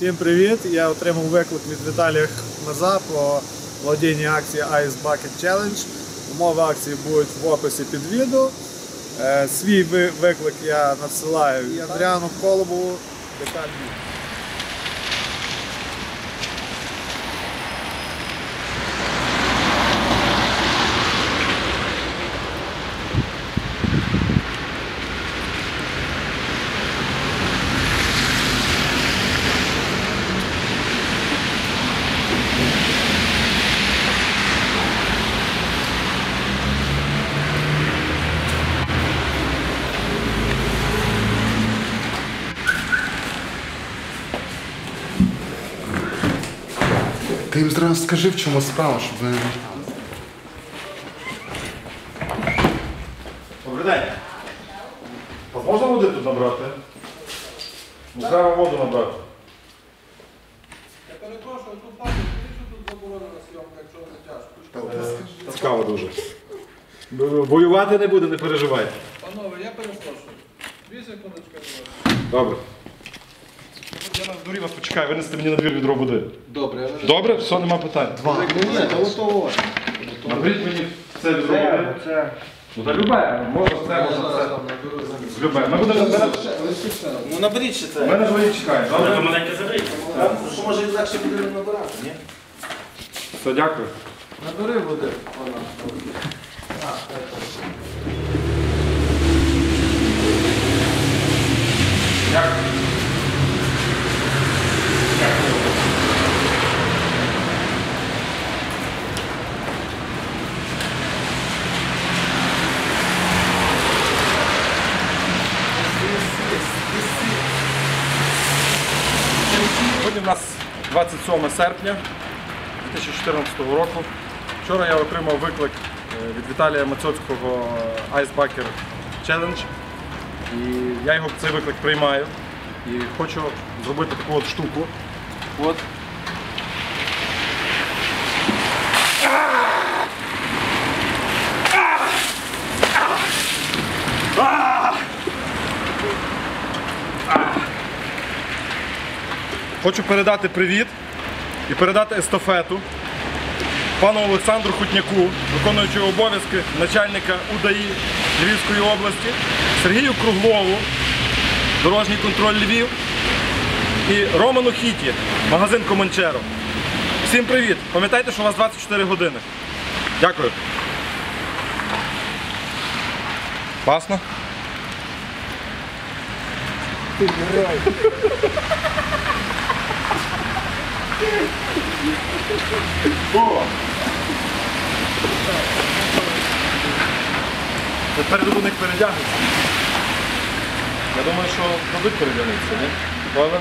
Всім привіт! Я отримав виклик від Віталія Хмеза про володіння акції Ice Bucket Challenge. Умови акції будуть в описі під відео. Е, Свій виклик я надсилаю і Андріану Колобову детальні. Ти їм зразу скажи, в чому справа, щоб ви. Добрий день. Вас можна води тут набрати? Ну, треба воду набрати. Я перепрошую, тут бачу, що тут заборонена зйомка, якщо не тяжко. Цікаво дуже. Воювати не буде, не переживайте. Панове, я перепрошую. Дві секундочки, будь ласка. Добре. Я на дворі вас почекаю, винести мені на двір відро води. Добре, я. Добре, все, нема питань. Два. Наберіть мені це відро води. Ну та любе, можна це, Я можна зараз це. вам наберу замість. Любе. Ми будемо. Лише ще. Ну наберіть ще це. Ми на дворі чекаємо, добре? маленьке заберіть. Що може легше буде набирати, ні? Все, дякую. Набери води. Дякую. Сьогодні в нас 27 серпня 2014 року. Вчора я отримав виклик е, від Віталія Мацьоцького Ice Bucker Challenge. І я його цей виклик приймаю і хочу зробити таку от штуку. От. Хочу передати привіт і передати естафету пану Олександру Хутняку, виконуючого обов'язки начальника УДАІ Львівської області, Сергію Круглову, дорожній контроль Львів і Роману Хіті, магазин Команчеро. Всім привіт! Пам'ятайте, що у вас 24 години. Дякую. Пасно? Тепер до них передягнуться. Я думаю, що дадуть передягнутися, ні? Правда?